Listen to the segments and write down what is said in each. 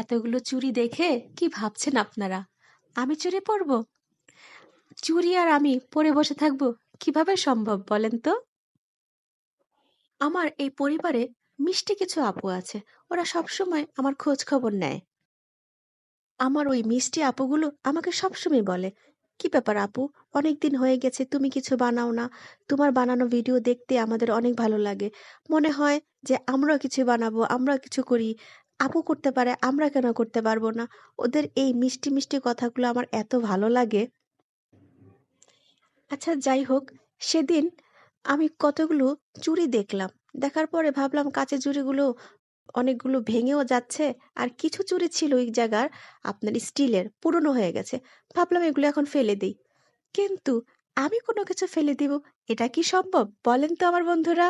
এতগুলো চুড়ি দেখে কি ভাবছেন আপনারা? আমি চুড়ি পরবো? চুড়ি আর আমি পরে বসে থাকব কীভাবে সম্ভব বলেন তো? আমার এই পরিবারে মিষ্টি কিছু আপু আছে, ওরা সবসময় আমার খোঁজ খবর নেয়। আমার ওই মিষ্টি আপুগুলো আমাকে সবসময় বলে, কি ব্যাপার আপু? অনেক দিন হয়ে গেছে, তুমি কিছু বানাও না। তোমার বানানো ভিডিও দেখতে আমাদের অনেক ভালো লাগে। মনে হয় যে আমরাও কিছু বানাবো আমরা কিছু করি। আপু করতে পারে, আমরা কেন করতে পারব না? ওদের এই মিষ্টি মিষ্টি কথাগুলো আমার এত ভালো লাগে। আচ্ছা যাই হোক, সেদিন আমি কতগুলো চুড়ি দেখলাম। দেখার পরে ভাবলাম কাঁচের চুড়িগুলো অনেকগুলো ভেঙেও যাচ্ছে, আর কিছু চুড়ি ছিল ওই জায়গার আপনার স্টিলের, পুরনো হয়ে গেছে। ভাবলাম এগুলো এখন ফেলে দিই। কিন্তু আমি কোনো কিছু ফেলে দিব, এটা কি সম্ভব? বলেন তো আমার বন্ধুরা।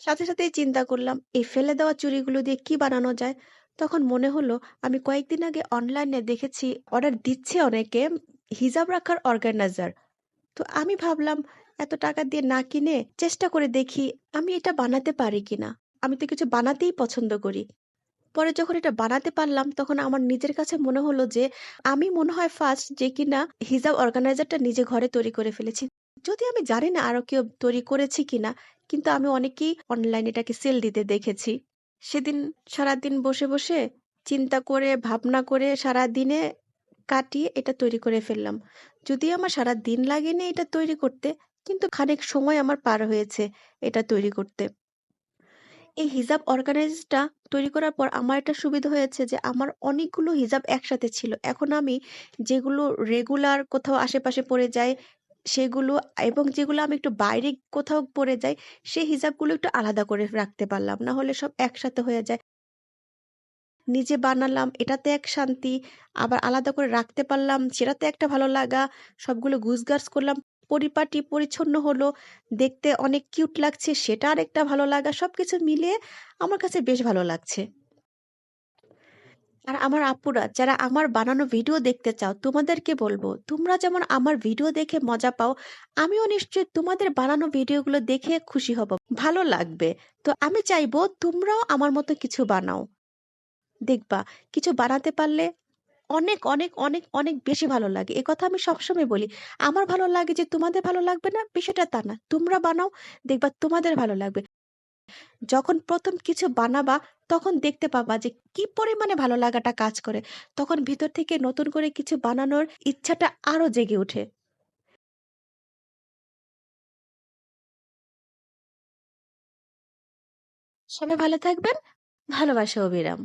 সাথে সাথেই চিন্তা করলাম, এই ফেলে দেওয়া চুড়িগুলো দিয়ে কি বানানো যায়? তখন মনে হলো, আমি কয়েকদিন আগে অনলাইনে দেখেছি অর্ডার দিচ্ছে অনেকে, হিজাব রাখার অর্গানাইজার তো আমি ভাবলাম, এত টাকা দিয়ে না কিনে চেষ্টা করে দেখি, আমি এটা বানাতে পারি কিনা? আমি তো কিছু বানাতেই পছন্দ করি। পরে যখন এটা বানাতে পারলাম, তখন আমার নিজের কাছে মনে হলো যে, আমি মনে হয় ফার্স্ট যে কিনা হিজাব অর্গানাইজারটা নিজে ঘরে তৈরি করে ফেলেছি। যদি আমি জানি না আরও কেউ তৈরি করেছি কিনা, কিন্তু আমি অনেকেই অনলাইনে এটাকে সেল দিতে দেখেছি। সেদিন সারাদিন বসে বসে চিন্তা করে, ভাবনা করে সারা দিনে কাটিয়ে এটা তৈরি করে ফেললাম। যদিও আমার সারা দিন লাগেনি এটা তৈরি করতে, কিন্তু খানিক সময় আমার পার হয়েছে এটা তৈরি করতে। এই হিজাব অর্গানাইজটা তৈরি করার পর আমার একটা সুবিধা হয়েছে যে আমার অনেকগুলো হিজাব একসাথে ছিল। এখন আমি যেগুলো রেগুলার কোথাও আশেপাশে পড়ে যায় সেগুলো এবং যেগুলো আমি একটু বাইরে কোথাও পড়ে যাই, সেই হিজাবগুলো একটু আলাদা করে রাখতে পারলাম। না হলে সব একসাথে হয়ে যায়। নিজে বানালাম, এটাতে এক শান্তি, আবার আলাদা করে রাখতে পারলাম, সেটাতে একটা ভালো লাগা, সবগুলো গুছগাছ করলাম। পরিপাটি পরিচ্ছন্ন হলো, দেখতে অনেক কিউট লাগছে, সেটা আরেকটা ভালো লাগা সব কিছু মিলিয়ে আমার কাছে বেশ ভালো লাগছে। আর আমার আপুরা, যারা আমার বানানো ভিডিও দেখতে চাও, তোমাদেরকে বলব, তোমরা যেমন আমার ভিডিও দেখে মজা পাও, আমিও নিশ্চয়ই তোমাদের বানানো ভিডিওগুলো দেখে খুশি হব, ভালো লাগবে। তো আমি চাইব তোমরাও আমার মতো কিছু বানাও। দেখবা, কিছু বানাতে পারলে অনেক অনেক অনেক অনেক বেশি ভালো লাগে। এ কথা আমি সবসময় বলি, আমার ভালো লাগে যে তোমাদের ভালো লাগবে না, বিষয়টা তা না। তোমরা বানাও, দেখবা তোমাদের ভালো লাগবে। যখন প্রথম কিছু বানাবা, তখন দেখতে পাবা যে কি পরিমাণে ভালো লাগাটা কাজ করে। তখন ভিতর থেকে নতুন করে কিছু বানানোর ইচ্ছাটা আরও জেগে ওঠে। সবাই ভালো থাকবেন। ভালোবাসা অবিরাম।